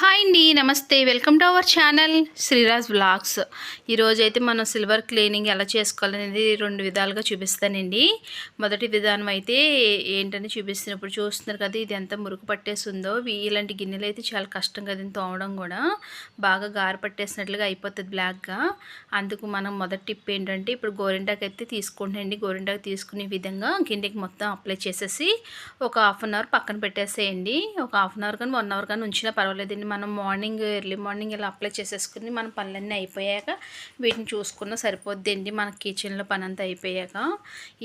Hi అండి నమస్తే. Welcome to our channel Sriraj blogs ఈరోజైతే మనం సిల్వర్ క్లీనింగ్ ఎలా చేసుకోవాలనేది రెండు విధాలుగా చూపిస్తానండి. మొదటి విధానం అయితే ఏంటని చూపిస్తున్నప్పుడు చూస్తున్నారు కదా ఇది ఎంత మురుకు పట్టేస్తుందో. ఇలాంటి గిన్నెలు అయితే చాలా కష్టం కదండి తోమడం కూడా బాగా గారు పట్టేసినట్లుగా అయిపోతుంది బ్లాక్గా. అందుకు మనం మొదటి టిప్ ఏంటంటే ఇప్పుడు గోరింటాకు అయితే తీసుకుంటానండి గోరింటాకు తీసుకునే విధంగా గిన్నెకి మొత్తం అప్లై చేసేసి ఒక హాఫ్ అన్ అవర్ పక్కన పెట్టేసేయండి. ఒక హాఫ్ అన్ అవర్ కానీ వన్ అవర్ కానీ ఉంచినా పర్వాలేదండి మనం మార్నింగ్ ఎర్లీ మార్నింగ్ ఇలా అప్లై చేసేసుకుని మన పనులన్నీ అయిపోయాక వీటిని చూసుకున్నా సరిపోద్దండి మన కిచెన్లో పని అంతా అయిపోయాక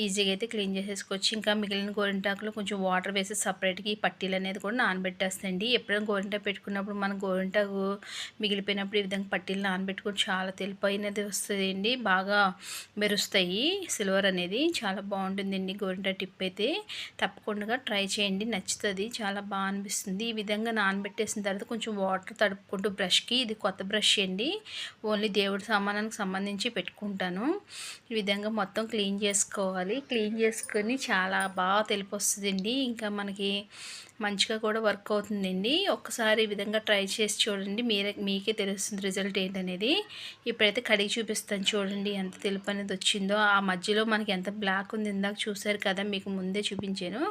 ఈజీగా అయితే క్లీన్ చేసేసుకోవచ్చు. ఇంకా మిగిలిన గోరింటాకులో కొంచెం వాటర్ వేసి సపరేట్గా ఈ పట్టీలు అనేది కూడా నానబెట్టేస్తండి ఎప్పుడైనా గోరింటాకు పెట్టుకున్నప్పుడు మన గోరింటాకు మిగిలిపోయినప్పుడు ఈ విధంగా పట్టీలు నానబెట్టుకుని చాలా తెలిపోయినది వస్తుందండి బాగా మెరుస్తాయి సిల్వర్ అనేది. చాలా బాగుంటుందండి గోరింటా టిప్ అయితే. తప్పకుండా ట్రై చేయండి. నచ్చుతుంది. చాలా బాగా అనిపిస్తుంది. ఈ విధంగా నానబెట్టేసిన తర్వాత కొంచెం వాటర్ తడుపుకుంటూ బ్రష్కి. ఇది కొత్త బ్రష్ అండి. ఓన్లీ దేవుడి సామానానికి సంబంధించి పెట్టుకుంటాను. ఈ విధంగా మొత్తం క్లీన్ చేసుకోవాలి. క్లీన్ చేసుకొని చాలా బాగా తెలిపి వస్తుందండి. ఇంకా మనకి మంచిగా కూడా వర్క్ అవుతుందండి. ఒక్కసారి ఈ విధంగా ట్రై చేసి చూడండి. మీరే మీకే తెలుస్తుంది రిజల్ట్ ఏంటనేది. ఇప్పుడైతే కడిగి చూపిస్తాను చూడండి ఎంత తెలుపు అనేది వచ్చిందో. ఆ మధ్యలో మనకి ఎంత బ్లాక్ ఉంది ఇందాక చూసారు కదా మీకు ముందే చూపించాను.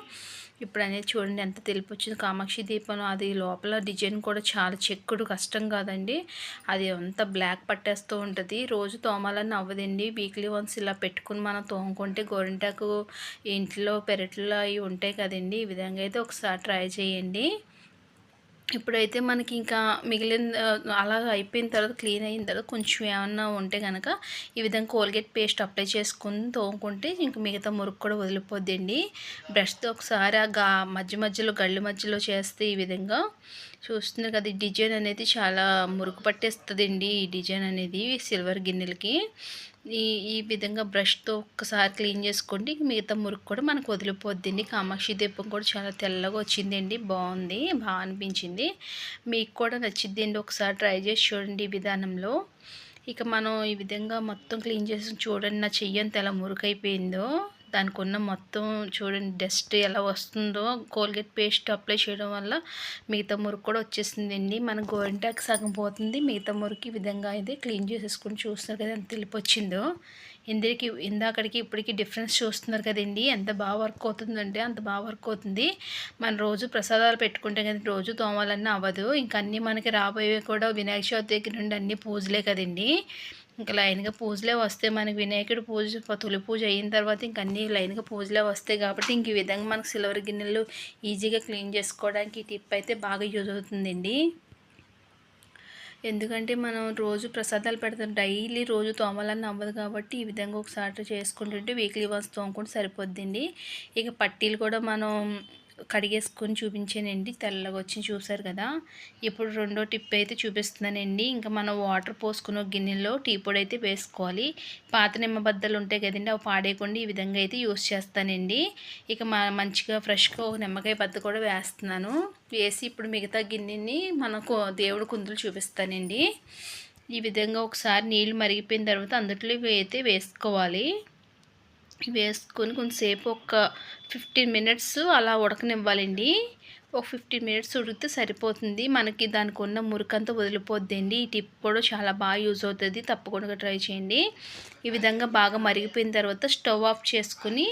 ఇప్పుడు అనేది చూడండి ఎంత తెలుపు వచ్చింది కామాక్షి దీపం అది లోపల డిజైన్ కూడా చాలా చెక్కుడు కష్టం కాదండి. అది అంత బ్లాక్ పట్టేస్తూ ఉంటుంది. రోజు తోమాలని అవ్వదండి వీక్లీ వన్స్ ఇలా పెట్టుకుని మనం తోముకుంటే గోరింటాకు ఇంట్లో పెరట్లో అవి ఉంటాయి కదండి. ఈ విధంగా అయితే ఒకసారి ట్రై చేయండి. ఇప్పుడైతే మనకి ఇంకా మిగిలిన అలా అయిపోయిన తర్వాత క్లీన్ అయిన తర్వాత కొంచెం ఏమన్నా ఉంటే కనుక ఈ విధంగా కోల్గేట్ పేస్ట్ అప్లై చేసుకుని తోముకుంటే ఇంకా మిగతా మురుకు కూడా వదిలిపోద్దండి. బ్రష్తో ఒకసారి ఆ గా మధ్య మధ్యలో గళ్ళు మధ్యలో చేస్తే ఈ విధంగా. చూస్తున్నారు కదా ఈ డిజైన్ అనేది చాలా మురుకు పట్టేస్తుందండి ఈ డిజైన్ అనేది సిల్వర్ గిన్నెలకి. ఈ ఈ విధంగా బ్రష్తో ఒక్కసారి క్లీన్ చేసుకోండి. మిగతా మురుకు కూడా మనకు వదిలిపోద్దండి. కామాక్షి దీపం కూడా చాలా తెల్లగా వచ్చిందండి. బాగుంది. బాగా అనిపించింది. మీకు కూడా నచ్చిద్దండి ఒకసారి ట్రై చేసి చూడండి ఈ విధానంలో. ఇక మనం ఈ విధంగా మొత్తం క్లీన్ చేసి చూడండి. నా చెయ్యంత ఎలా మురుకైపోయిందో. దానికి ఉన్న మొత్తం చూడండి డస్ట్ ఎలా వస్తుందో కోల్గేట్ పేస్ట్ అప్లై చేయడం వల్ల మిగతా మురుకు కూడా వచ్చేసిందండి. మన గోరింటాకు సగం పోతుంది. మిగతా మురికి ఈ విధంగా అయితే క్లీన్ చేసేసుకుని చూస్తున్నారు కదా ఎంత తెలిపొచ్చిందో ఇందరికి ఇందాకడికి ఇప్పటికి డిఫరెన్స్ చూస్తున్నారు కదండి. ఎంత బాగా వర్క్ అవుతుందంటే అంత బాగా వర్క్ అవుతుంది. మన రోజు ప్రసాదాలు పెట్టుకుంటే కదా రోజు తోమాలన్నా అవ్వదు. ఇంకా అన్నీ మనకి రాబోయేవి కూడా వినాయక చవితి దగ్గర నుండి అన్ని పూజలే కదండి. ఇంకా లైన్గా పూజలే వస్తే మనకి వినాయకుడి పూజ తొలి పూజ అయిన తర్వాత ఇంక అన్నీ లైన్గా పూజలే వస్తాయి కాబట్టి ఇంక ఈ విధంగా మనకు సిల్వర్ గిన్నెలు ఈజీగా క్లీన్ చేసుకోవడానికి ఈ టిప్ అయితే బాగా యూజ్ అవుతుందండి. ఎందుకంటే మనం రోజు ప్రసాదాలు పెడతాం డైలీ రోజు తోమాలని అవ్వదు కాబట్టి ఈ విధంగా ఒకసారి చేసుకుంటుంటే వీక్లీ వన్స్ తోముకుంటే సరిపోద్దండి. ఇక పట్టీలు కూడా మనం కడిగేసుకొని చూపించానండి. తెల్లగా వచ్చి చూసారు కదా? ఇప్పుడు రెండో టిప్ అయితే చూపిస్తున్నానండి. ఇంకా మనం వాటర్ పోసుకున్న గిన్నెలో టీ పొడి అయితే వేసుకోవాలి. పాత నిమ్మ బద్దలు ఉంటాయి కదండి అవి పాడేయకుండా ఈ విధంగా అయితే యూస్ చేస్తానండి. ఇక మంచిగా ఫ్రెష్గా ఒక నిమ్మకాయ బద్ద కూడా వేస్తున్నాను. వేసి ఇప్పుడు మిగతా గిన్నెని మనకు దేవుడు కుందులు చూపిస్తానండి. ఈ విధంగా ఒకసారి నీళ్ళు మరిగిపోయిన తర్వాత అందుట్లో అయితే వేసుకోవాలి. వేసుకొని కొంతసేపు ఒక ఫిఫ్టీన్ మినిట్స్ అలా ఉడకనివ్వాలండి. ఒక ఫిఫ్టీన్ మినిట్స్ ఉడికితే సరిపోతుంది. మనకి దానికి ఉన్న మురికంతా వదిలిపోద్దండి. ఈ టిప్ కూడా చాలా బాగా యూజ్ అవుతుంది. తప్పకుండా ట్రై చేయండి. ఈ విధంగా బాగా మరిగిపోయిన తర్వాత స్టవ్ ఆఫ్ చేసుకుని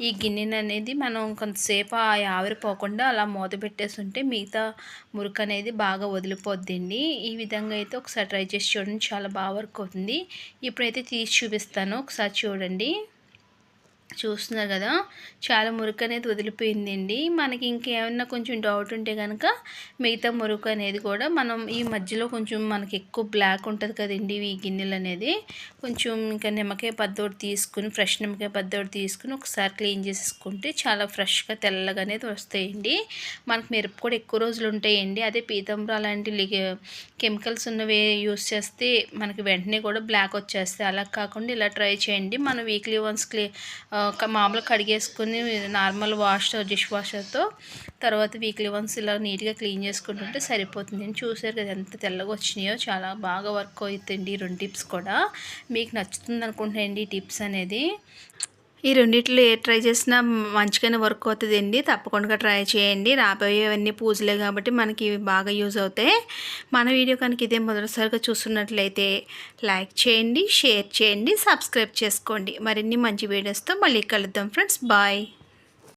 ఈ గిన్నెని అనేది మనం కొంతసేపు ఆ ఆవిరి పోకుండా అలా మూత పెట్టేసి ఉంటే మిగతా మురికి అనేది బాగా వదిలిపోద్దండి. ఈ విధంగా అయితే ఒకసారి ట్రై చేసి చూడండి. చాలా బాగా వర్క్ అవుతుంది. ఇప్పుడైతే తీసి చూపిస్తాను. ఒకసారి చూడండి. చూస్తున్నారు కదా చాలా మురుకు అనేది వదిలిపోయిందండి. మనకి ఇంకేమన్నా కొంచెం డౌట్ ఉంటే కనుక మిగతా మురుకు అనేది కూడా మనం ఈ మధ్యలో కొంచెం మనకి ఎక్కువ బ్లాక్ ఉంటుంది కదండి ఈ గిన్నెలు అనేది. కొంచెం ఇంకా నిమ్మకాయ పద్దోటి తీసుకుని ఫ్రెష్ నిమ్మకాయ పద్దోటి తీసుకుని ఒకసారి క్లీన్ చేసేసుకుంటే చాలా ఫ్రెష్గా తెల్లగా అనేది వస్తాయండి. మనకు మిరప కూడా ఎక్కువ రోజులు ఉంటాయండి. అదే పీతంబ్ర అలాంటి కెమికల్స్ ఉన్నవి యూస్ చేస్తే మనకి వెంటనే కూడా బ్లాక్ వచ్చేస్తాయి. అలా కాకుండా ఇలా ట్రై చేయండి. మనం వీక్లీ వన్స్ క్లీ మామూలుగా కడిగేసుకుని నార్మల్ వాష్ డిష్ వాషర్తో తర్వాత వీక్లీ వన్స్ ఇలా నీట్గా క్లీన్ చేసుకుంటుంటే సరిపోతుంది. నేను చూసారు కదా ఎంత తెల్లగా వచ్చినాయో చాలా బాగా వర్క్ అవుతుంది రెండు టిప్స్ కూడా. మీకు నచ్చుతుంది అనుకుంటున్నాయండి ఈ టిప్స్ అనేది. ఈ రెండిట్లో ఏ ట్రై చేసినా మంచిగానే వర్క్ అవుతుందండి. తప్పకుండా ట్రై చేయండి. రాబోయేవన్నీ పూజలే కాబట్టి మనకి ఇవి బాగా యూజ్ అవుతాయి. మన వీడియో కనుక ఇదే మొదటిసారిగా చూస్తున్నట్లయితే లైక్ చేయండి షేర్ చేయండి సబ్స్క్రైబ్ చేసుకోండి. మరిన్ని మంచి వీడియోస్తో మళ్ళీ కలుద్దాం ఫ్రెండ్స్ బాయ్